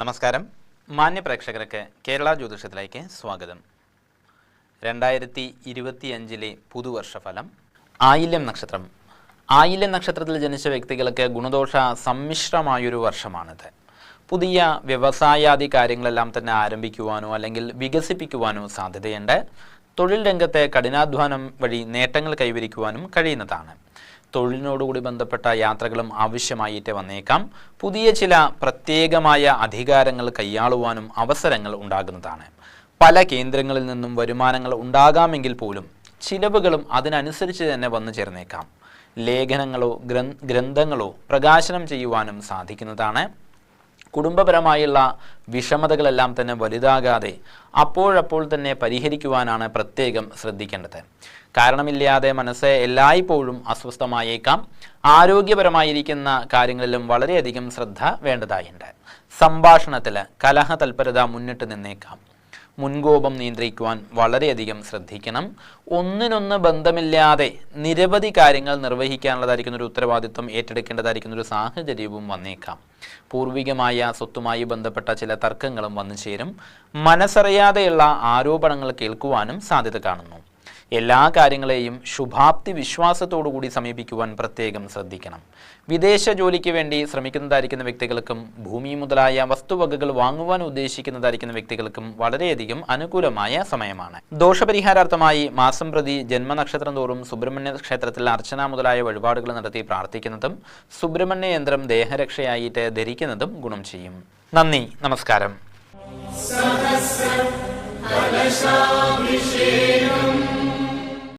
നമസ്കാരം. മാന്യ പ്രേക്ഷകർക്ക് കേരള ജ്യോതിഷത്തിലേക്ക് സ്വാഗതം. രണ്ടായിരത്തി ഇരുപത്തിയഞ്ചിലെ പുതുവർഷഫലം ആയില്യം നക്ഷത്രം. ആയില്യം നക്ഷത്രത്തിൽ ജനിച്ച വ്യക്തികൾക്ക് ഗുണദോഷ സമ്മിശ്രമായൊരു വർഷമാണിത്. പുതിയ വ്യവസായാദി കാര്യങ്ങളെല്ലാം തന്നെ ആരംഭിക്കുവാനോ അല്ലെങ്കിൽ വികസിപ്പിക്കുവാനോ സാധ്യതയുണ്ട്. തൊഴിൽ രംഗത്തെ കഠിനാധ്വാനം വഴി നേട്ടങ്ങൾ കൈവരിക്കുവാനും കഴിയുന്നതാണ്. തൊഴിലിനോടുകൂടി ബന്ധപ്പെട്ട യാത്രകളും ആവശ്യമായിട്ട് വന്നേക്കാം. പുതിയ ചില പ്രത്യേകമായ അധികാരങ്ങൾ കൈയാളുവാനും അവസരങ്ങൾ ഉണ്ടാകുന്നതാണ്. പല കേന്ദ്രങ്ങളിൽ നിന്നും വരുമാനങ്ങൾ ഉണ്ടാകാമെങ്കിൽ പോലും ചിലവുകളും അതിനനുസരിച്ച് തന്നെ വന്നു ചേർന്നേക്കാം. ലേഖനങ്ങളോ ഗ്രന്ഥ ഗ്രന്ഥങ്ങളോ പ്രകാശനം ചെയ്യുവാനും സാധിക്കുന്നതാണ്. കുടുംബപരമായുള്ള വിഷമതകളെല്ലാം തന്നെ വലുതാകാതെ അപ്പോഴപ്പോൾ തന്നെ പരിഹരിക്കുവാനാണ് പ്രത്യേകം ശ്രദ്ധിക്കേണ്ടത്. കാരണമില്ലാതെ മനസ്സ് എല്ലായ്പ്പോഴും അസ്വസ്ഥമായേക്കാം. ആരോഗ്യപരമായിരിക്കുന്ന കാര്യങ്ങളിലും വളരെയധികം ശ്രദ്ധ വേണ്ടതായുണ്ട്. സംഭാഷണത്തിൽ കലഹ തൽപരത മുന്നിട്ട് നിന്നേക്കാം. മുൻകോപം നിയന്ത്രിക്കുവാൻ വളരെയധികം ശ്രദ്ധിക്കണം. ഒന്നിനൊന്ന് ബന്ധമില്ലാതെ നിരവധി കാര്യങ്ങൾ നിർവഹിക്കാനുള്ളതായിരിക്കുന്ന ഒരു ഉത്തരവാദിത്വം ഏറ്റെടുക്കേണ്ടതായിരിക്കുന്ന ഒരു സാഹചര്യവും വന്നേക്കാം. പൂർവികമായ സ്വത്തുമായി ബന്ധപ്പെട്ട ചില തർക്കങ്ങളും വന്നു ചേരും മനസ്സറിയാതെയുള്ള ആരോപണങ്ങൾ കേൾക്കുവാനും സാധ്യത കാണുന്നു. എല്ലാ കാര്യങ്ങളെയും ശുഭാപ്തി വിശ്വാസത്തോടു കൂടി സമീപിക്കുവാൻ പ്രത്യേകം ശ്രദ്ധിക്കണം. വിദേശ ജോലിക്ക് വേണ്ടി ശ്രമിക്കുന്നതായിരിക്കുന്ന വ്യക്തികൾക്കും ഭൂമി മുതലായ വസ്തുവകകൾ വാങ്ങുവാൻ ഉദ്ദേശിക്കുന്നതായിരിക്കുന്ന വ്യക്തികൾക്കും വളരെയധികം അനുകൂലമായ സമയമാണ്. ദോഷപരിഹാരാർത്ഥമായി മാസം പ്രതി ജന്മനക്ഷത്രം തോറും സുബ്രഹ്മണ്യ ക്ഷേത്രത്തിൽ അർച്ചന മുതലായ വഴിപാടുകൾ നടത്തി പ്രാർത്ഥിക്കുന്നതും സുബ്രഹ്മണ്യ യന്ത്രം ദേഹരക്ഷയായിട്ട് ധരിക്കുന്നതും ഗുണം ചെയ്യും. നന്ദി. നമസ്കാരം.